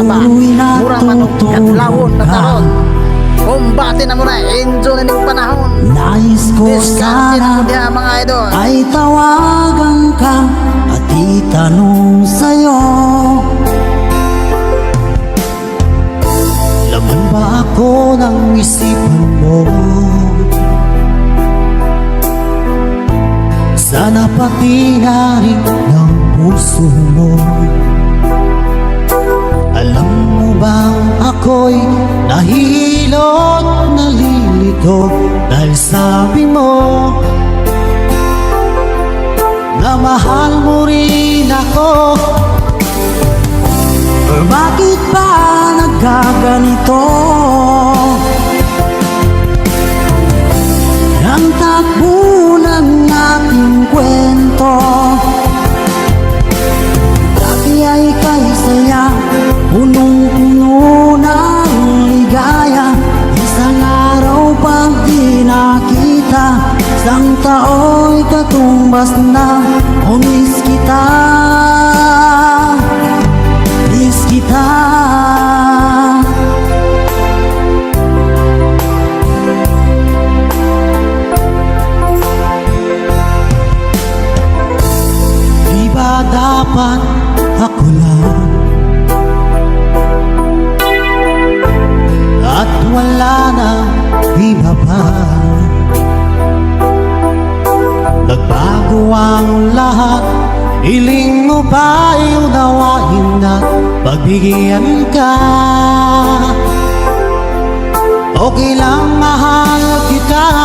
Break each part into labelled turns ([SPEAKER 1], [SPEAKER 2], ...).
[SPEAKER 1] Siguro'y
[SPEAKER 2] Mura man
[SPEAKER 1] natutulog
[SPEAKER 2] kadlawon na
[SPEAKER 1] ka.
[SPEAKER 2] karon. Kumbate na mo na, enjoy na ning panahon.
[SPEAKER 1] Nais ko sana
[SPEAKER 2] diha mga idol.
[SPEAKER 1] ay tawagan ka at itanong sa'yo Laman ba ako ng isipan mo? Sana pati na rin ng puso mo nahihilot, nalilito Dahil sabi mo na mahal mo rin ako Or bakit ba nagkaganito? Ang takbo katumbas na O miss kita. Miss kita. Di ba dapat Nagbago ang lahat Hiling mo ba'y unawain at pagbigyan ka? Okay lang mahal kita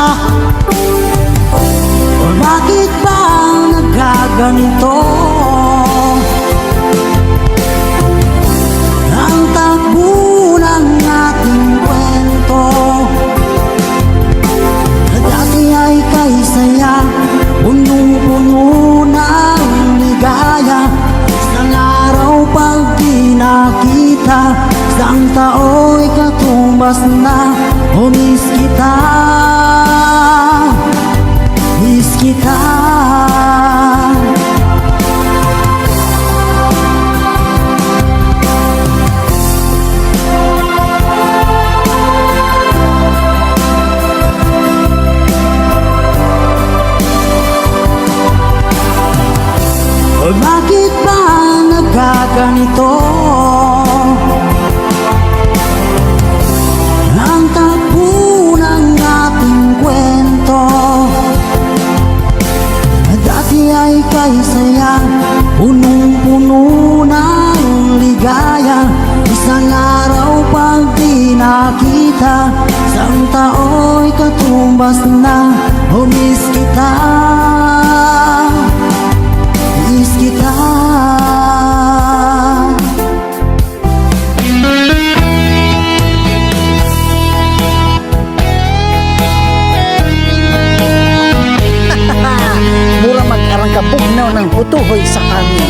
[SPEAKER 1] nakita Isang tao'y katumbas na. O miss kita. Miss kita. Bakit ba nagkaganito? Nakita Isang tao'y katumbas na O miss kita Miss kita
[SPEAKER 2] Mura mag-arang ka bugnaw ng putuhoy sa kanya.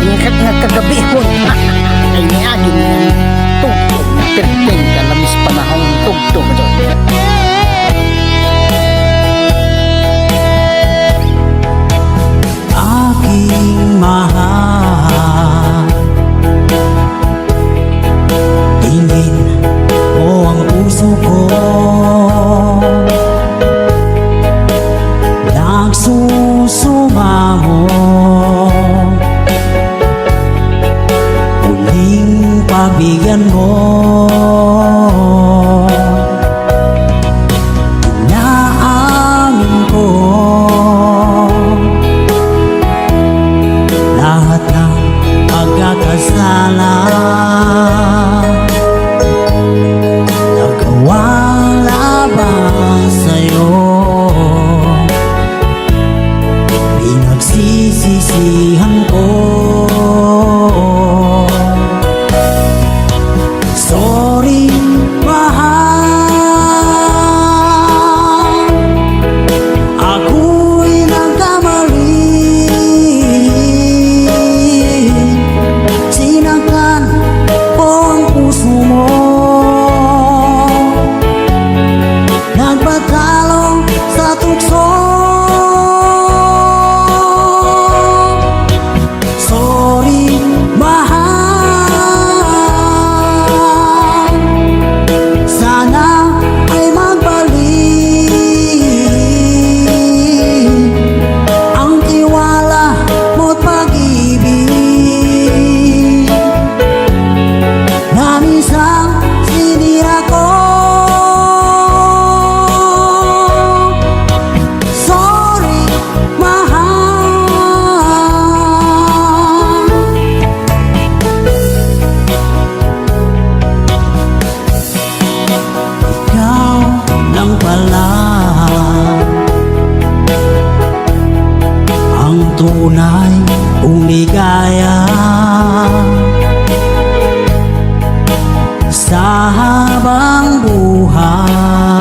[SPEAKER 2] Ingat nga kagabihon. Ay niagi niya. Tugtog na kalamis panahon tugtog
[SPEAKER 1] tunay kong ligaya Sa habang buhay